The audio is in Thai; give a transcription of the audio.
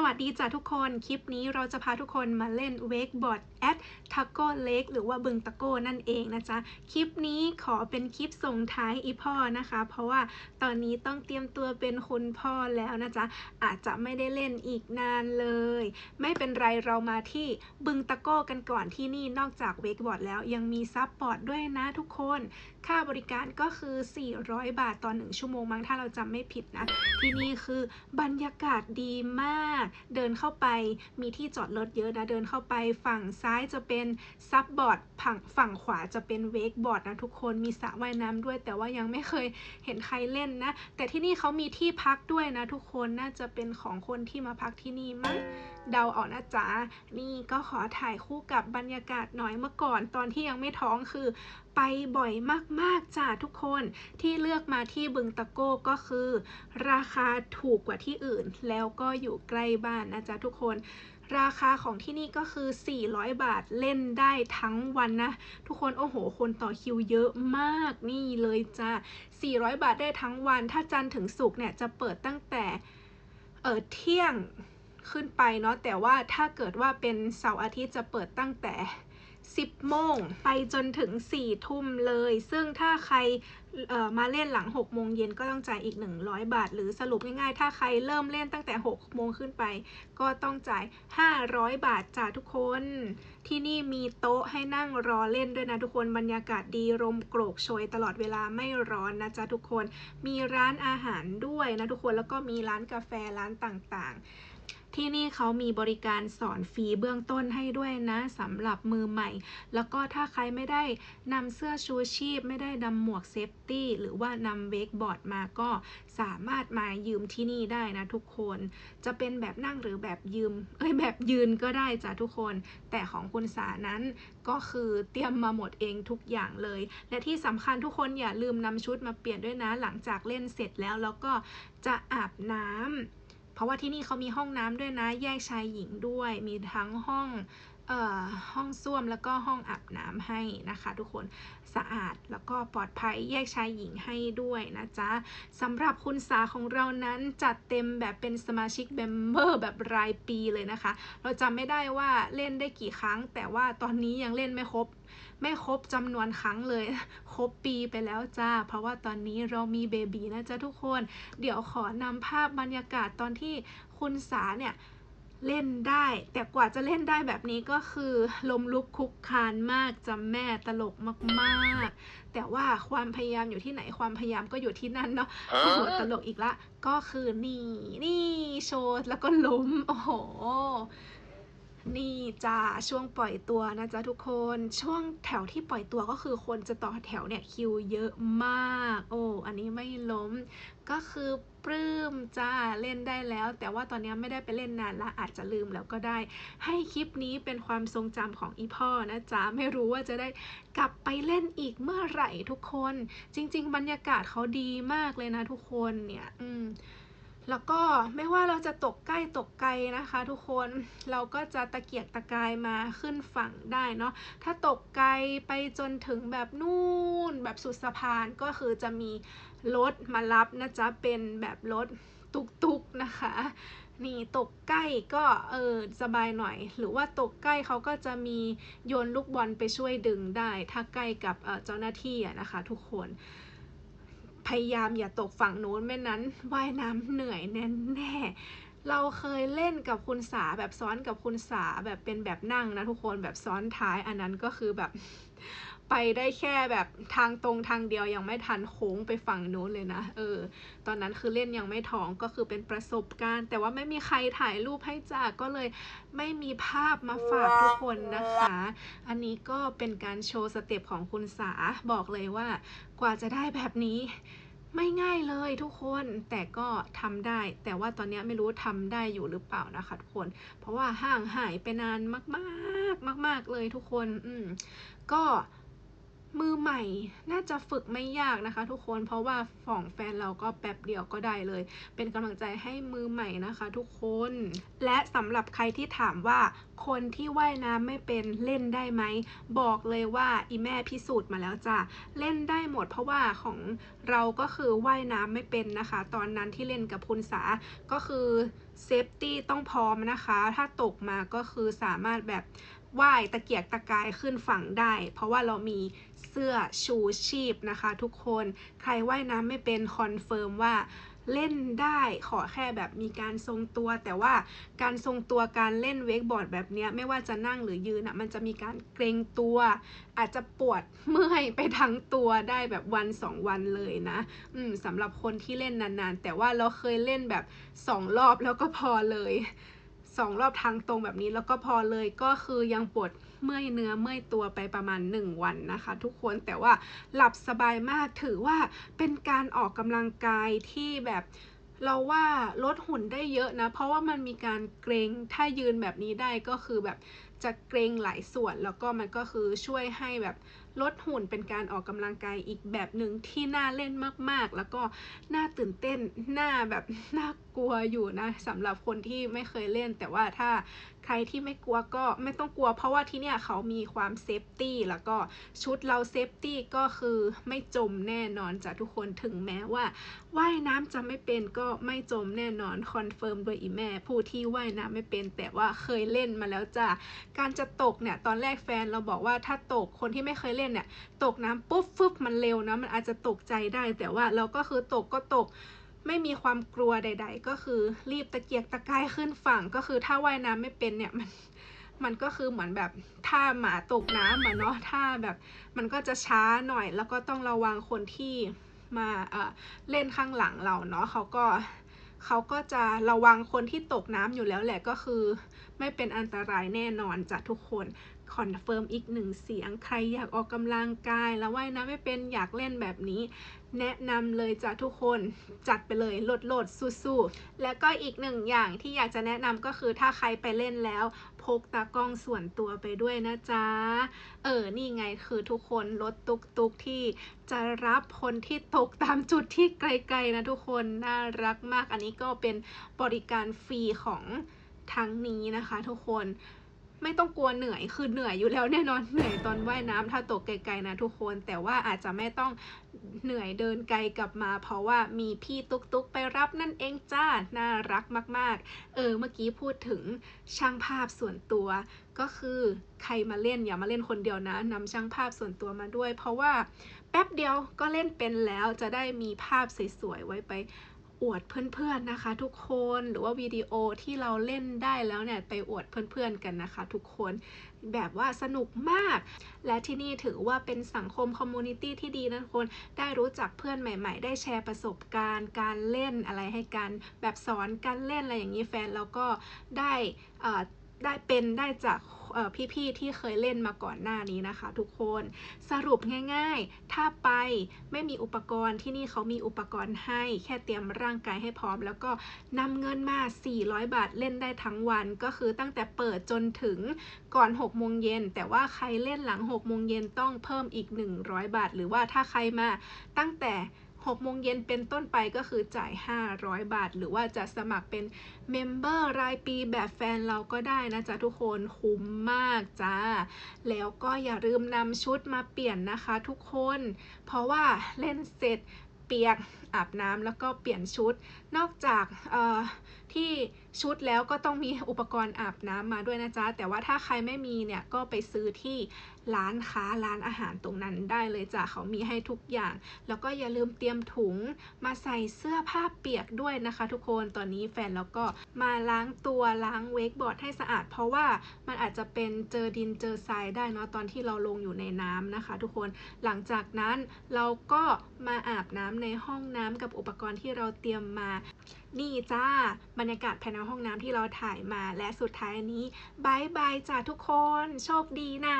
สวัสดีจ้ะทุกคน คลิปนี้เราจะพาทุกคนมาเล่น Wakeboard at Taco Lake หรือว่าบึงตะโก้นั่นเองนะจ๊ะ คลิปนี้ขอเป็นคลิปส่งท้ายอีพ่อนะคะ เพราะว่าตอนนี้ต้องเตรียมตัวเป็นคุณพ่อแล้วนะจ๊ะ อาจจะไม่ได้เล่นอีกนานเลย ไม่เป็นไรเรามาที่บึงตะโก้กันก่อนที่นี่นอกจาก Wakeboard แล้วยังมีซับบอร์ดด้วยนะทุกคน ค่าบริการก็คือ 400 บาทต่อ1ชั่วโมงมั้งถ้าเราจำไม่ผิดนะ ที่นี่คือบรรยากาศดีมากเดินเข้าไปมีที่จอดรถเยอะนะ เดินเข้าไปฝั่งซ้ายจะเป็นซับบอร์ดฝั่งฝั่งขวาจะเป็นเวกบอร์ดนะทุกคนมีสระว่ายน้ำด้วย แต่ว่ายังไม่เคยเห็นใครเล่นนะ แต่ที่นี่เขามีที่พักด้วยนะทุกคนน่าจะเป็นของคนที่มาพักที่นี่มั้ง เดาออกนะจ๊ะ นี่ก็ขอถ่ายคู่กับบรรยากาศหน่อยเมื่อก่อน ตอนที่ยังไม่ท้องคือไปบ่อยมากๆจ้ะทุกคนที่เลือกมาที่บึงตะโก้ก็คือ ราคาถูกกว่าที่อื่น แล้วก็อยู่ใกล้บ้านนะจ๊ะทุกคนราคาของที่นี่ก็คือ 400 บาทเล่นได้ทั้งวันนะ ทุกคนโอ้โห คนต่อคิวเยอะมากนี่เลยจ้ะ400 บาทได้ทั้งวัน ถ้าจันถึงศุกร์เนี่ยจะเปิดตั้งแต่เออเที่ยง ขึ้นไปเนาะแต่ว่าถ้าเกิดว่าเป็นเสาร์อาทิตย์จะเปิดตั้งแต่ 10 โมงไปจนถึง 4 ทุ่มเลย ซึ่งถ้าใครมาเล่นหลัง 6 โมงเย็นก็ต้องจ่ายอีก 100 บาท หรือสรุปง่ายๆ ถ้าใครเริ่มเล่นตั้งแต่ 6 โมงขึ้นไป ก็ต้องจ่าย 500 บาทจ้าทุกคน ที่นี่มีโต๊ะให้นั่งรอเล่นด้วยนะทุกคน บรรยากาศดีลมโกรกโชยตลอดเวลาไม่ร้อนนะจ๊ะทุกคน มีร้านอาหารด้วยนะทุกคน แล้วก็มีร้านกาแฟร้านต่างๆ ที่นี่เขามีบริการสอนฟรีเบื้องต้นให้ด้วยนะสำหรับมือใหม่ แล้วก็ถ้าใครไม่ได้นำเสื้อชูชีพ ไม่ได้นำหมวกเซฟตี้ หรือว่านำเวกบอร์ดมาก็สามารถมายืมที่นี่ได้นะทุกคน จะเป็นแบบนั่งหรือแบบยืม เอ้ยแบบยืนก็ได้จ้ะทุกคน แต่ของคุณสานั้นก็คือเตรียมมาหมดเองทุกอย่างเลย และที่สำคัญทุกคนอย่าลืมนำชุดมาเปลี่ยนด้วยนะ หลังจากเล่นเสร็จแล้วแล้วก็จะอาบน้ำ เพราะว่าที่นี่เขามีห้องน้ำด้วยนะ แยกชายหญิงด้วย มีทั้งห้องเอ่อห้องส้วมแล้วก็ห้องอาบน้ำให้นะคะ ทุกคนสะอาดแล้วก็ปลอดภัยแยกชายหญิงให้ด้วยนะจ๊ะสำหรับคุณสาของเรานั้นจัดเต็มแบบเป็นสมาชิกเบมเบอร์แบบรายปีเลยนะคะ เราจำไม่ได้ว่าเล่นได้กี่ครั้ง แต่ว่าตอนนี้ยังเล่นไม่ครบ ไม่ครบจำนวนครั้งเลย ครบปีไปแล้วจ้า เพราะว่าตอนนี้เรามีเบบีนะจ๊ะทุกคน เดี๋ยวขอนำภาพบรรยากาศตอนที่คุณสาเนี่ยเล่นได้ แต่กว่าจะเล่นได้แบบนี้ก็คือลมลุกคุกคานมากจำแม่ตลกมากๆ แต่ว่าความพยายามอยู่ที่ไหนความพยายามก็อยู่ที่นั่นเนาะโอ้โหตลกอีกละ ก็คือนี่นี่โชว์แล้วก็ล้มโอ้โห นี่จ้าช่วงปล่อยตัวนะจ๊ะทุกคนช่วงแถวที่ปล่อยตัวก็คือคนจะต่อแถวเนี่ยคิวเยอะมาก โอ้อันนี้ไม่ล้มก็คือปลื้มจ้าเล่นได้แล้ว แต่ว่าตอนนี้ไม่ได้ไปเล่นนานละอาจจะลืมแล้วก็ได้ ให้คลิปนี้เป็นความทรงจำของอีพ่อนะจ๊ะไม่รู้ว่าจะได้กลับไปเล่นอีกเมื่อไหร่ทุกคน จริง ๆ บรรยากาศเขาดีมากเลยนะทุกคนเนี่ย อืม แล้วก็ไม่ว่าเราจะตกใกล้ตกไกลนะคะ ทุกคนเราก็จะตะเกียกตะกายมาขึ้นฝั่งได้เนาะถ้าตกไกลไปจนถึงแบบนู่นแบบสุดสะพานก็คือจะมีรถมารับนะจ๊ะเป็นแบบรถตุกๆนะคะนี่ตกใกล้ก็เออสบายหน่อย หรือว่าตกใกล้เขาก็จะมีโยนลูกบอลไปช่วยดึงได้ ถ้าใกล้กับเอ่อเจ้าหน้าที่อะนะคะ ทุกคน พยายามอย่าตกฝั่งโน้นไม่นั้นว่ายน้ำเหนื่อยแน่แน่ เราเคยเล่นกับคุณสาแบบซ้อนกับคุณสาแบบเป็นแบบนั่งนะทุกคนแบบซ้อนท้ายอันนั้นก็คือแบบไปได้แค่แบบทางตรงทางเดียวยังไม่ทันโค้งไปฝั่งโน้นเลยนะ เออ ตอนนั้นคือเล่นยังไม่ท้องก็คือเป็นประสบการณ์ แต่ว่าไม่มีใครถ่ายรูปให้จ้าก็เลยไม่มีภาพมาฝากทุกคนนะคะ อันนี้ก็เป็นการโชว์สเต็ปของคุณสาบอกเลยว่ากว่าจะได้แบบนี้ ไม่ง่ายเลยทุกคนแต่ก็ทำได้ แต่ว่าตอนนี้ไม่รู้ทำได้อยู่หรือเปล่านะคะทุกคน เพราะว่าห่างหายไปนานมาก ๆ มาก ๆ เลยทุกคน อืมก็ มือใหม่น่าจะฝึกไม่ยากนะคะ ทุกคนเพราะว่าของแฟนเราก็แป๊บเดียวก็ได้เลย เป็นกำลังใจให้มือใหม่นะคะ ทุกคน และสำหรับใครที่ถามว่าคนที่ว่ายน้ำไม่เป็นเล่นได้ไหม บอกเลยว่าอีแม่พิสูจน์มาแล้วจ้ะเล่นได้หมด เพราะว่าของเราก็คือว่ายน้ำไม่เป็นนะคะ ตอนนั้นที่เล่นกับคุณสาก็คือเซฟตี้ต้องพร้อมนะคะ ถ้าตกมาก็คือสามารถแบบว่ายตะเกียกตะกายขึ้นฝั่งได้ เพราะว่าเรามี สื้อชูชีพนะคะทุกคน ใครว่ายน้ำไม่เป็นคอนเฟิร์มว่าเล่นได้ขอแค่แบบมีการทรงตัว แต่ว่าการทรงตัวการเล่นเวกบอร์ดแบบนี้ไม่ว่าจะนั่งหรือยืนอะมันจะมีการเกรงตัว อาจจะปวดเมื่อยไปทั้งตัวได้แบบวันสองวันเลยนะอืมสำหรับคนที่เล่นนานๆ แต่ว่าเราเคยเล่นแบบสองรอบแล้วก็พอเลย สองรอบทางตรงแบบนี้แล้วก็พอเลยก็คือยังปวดเมื่อยเนื้อเมื่อยตัวไปประมาณ 1 วันนะคะ ทุกคนแต่ว่าหลับสบายมากถือว่าเป็นการออกกำลังกายที่แบบเราว่าลดหุ่นได้เยอะนะ เพราะว่ามันมีการเกรงถ้ายืนแบบนี้ได้ก็คือแบบ จะเกรงหลายส่วน แล้วก็มันก็คือช่วยให้แบบลดหุ่นเป็นการออกกำลังกายอีกแบบหนึ่งที่น่าเล่นมากๆ แล้วก็น่าตื่นเต้นน่าแบบน่ากลัวอยู่นะสำหรับคนที่ไม่เคยเล่น แต่ว่าถ้า ใครที่ไม่กลัวก็ไม่ต้องกลัว เพราะว่าที่เนี่ยเขามีความเซฟตี้แล้วก็ชุดเราเซฟตี้ก็คือไม่จมแน่นอนจ้ะทุกคนถึงแม้ว่าว่ายน้ำจะไม่เป็นก็ไม่จมแน่นอนคอนเฟิร์มโดยอีแม่ผู้ที่ว่ายน้ำไม่เป็น แต่ว่าเคยเล่นมาแล้วจ้ะการจะตกเนี่ยตอนแรกแฟนเราบอกว่าถ้าตกคนที่ไม่เคยเล่นเนี่ยตกน้ำปุ๊บฟึบมันเร็วนะมันอาจจะตกใจได้ แต่ว่าเราก็คือตกก็ตก ไม่มีความกลัวใด ๆ ก็คือรีบตะเกียกตะกายขึ้นฝั่งก็คือถ้าว่ายน้ำไม่เป็นเนี่ยมันมันก็คือเหมือนแบบถ้าหมาตกน้ำอะเนาะถ้าแบบมันก็จะช้าหน่อย แล้วก็ต้องระวังคนที่มาเอ่อเล่นข้างหลังเราเนาะเขาก็เขาก็จะระวังคนที่ตกน้ำอยู่แล้วแหละก็คือ ไม่เป็นอันตรายแน่นอนจ้ะทุกคน คอนเฟิร์มอีกหนึ่งเสียง ใครอยากออกกำลังกาย แล้วว่ายน้ำไม่เป็นอยากเล่นแบบนี้ แนะนำเลยจ้ะทุกคนจัดไปเลยโหลดโหลดสู้ๆแล้วก็อีกหนึ่งอย่างที่อยากจะแนะนำก็คือถ้าใครไปเล่นแล้ว พกตากล้องส่วนตัวไปด้วยนะจ๊ะ เออ นี่ไงคือทุกคนรถตุกตุกที่จะรับคนที่ตกตามจุดที่ไกลๆนะทุกคนน่ารักมาก อันนี้ก็เป็นบริการฟรีของทั้งนี้นะคะทุกคน ไม่ต้องกลัวเหนื่อยคือเหนื่อยอยู่แล้วแน่นอนเหนื่อยตอนว่ายน้ำถ้าตกไกลๆนะทุกคน แต่ว่าอาจจะไม่ต้องเหนื่อยเดินไกลกลับมา เพราะว่ามีพี่ตุ๊กตุ๊กไปรับนั่นเองจ้าน่ารักมาก ๆ เออเมื่อกี้พูดถึงช่างภาพส่วนตัวก็คือใครมาเล่นอย่ามาเล่นคนเดียวนะนำช่างภาพส่วนตัวมาด้วย เพราะว่าแป๊บเดียวก็เล่นเป็นแล้วจะได้มีภาพสวยๆไว้ไป อวดเพื่อนๆนะคะ ทุกคนหรือว่าวิดีโอที่เราเล่นได้แล้วเนี่ยไปอวดเพื่อนๆกันนะคะ ทุกคนแบบว่าสนุกมาก และที่นี่ถือว่าเป็นสังคมคอมมูนิตี้ที่ดีนะทุกคนได้รู้จักเพื่อนใหม่ ๆ ได้แชร์ประสบการณ์ การเล่นอะไรให้กัน แบบสอนการเล่นอะไรอย่างนี้แฟนเราก็ได้ ได้เป็นได้จากพี่ๆที่เคยเล่นมาก่อนหน้านี้นะคะ ทุกคนสรุปง่ายๆ ถ้าไปไม่มีอุปกรณ์ที่นี่เขามีอุปกรณ์ให้ แค่เตรียมร่างกายให้พร้อม แล้วก็นำเงินมา 400 บาทเล่นได้ทั้งวัน ก็คือตั้งแต่เปิดจนถึงก่อน6โมงเย็นแต่ว่าใครเล่นหลัง6โมงเย็นต้องเพิ่มอีก 100 บาท หรือว่าถ้าใครมาตั้งแต่ 6โมงเย็นเป็นต้นไปก็คือจ่าย 500 บาท หรือว่าจะสมัครเป็นเมมเบอร์รายปีแบบแฟนเราก็ได้นะจ๊ะทุกคนคุ้มมากจ้า แล้วก็อย่าลืมนำชุดมาเปลี่ยนนะคะทุกคน เพราะว่าเล่นเสร็จเปียกอาบน้ำแล้วก็เปลี่ยนชุด นอกจากที่ชุดแล้วก็ต้องมีอุปกรณ์อาบน้ำมาด้วยนะจ๊ะ แต่ว่าถ้าใครไม่มีเนี่ยก็ไปซื้อที่ร้านค้าร้านอาหารตรงนั้นได้เลยจ้ะเขามีให้ทุกอย่าง แล้วก็อย่าลืมเตรียมถุงมาใส่เสื้อผ้าเปียกด้วยนะคะ ทุกคนตอนนี้แฟนแล้วก็มาล้างตัวล้างเวกบอร์ดให้สะอาด เพราะว่ามันอาจจะเป็นเจอดินเจอทรายได้เนาะตอนที่เราลงอยู่ในน้ำนะคะ ทุกคนหลังจากนั้นเราก็มาอาบน้ำในห้องน้ำกับอุปกรณ์ที่เราเตรียมมา นี่จ้า บรรยากาศภายในห้องน้ำที่เราถ่ายมาและสุดท้ายนี้บายบายจ้าทุกคน โชคดีนะ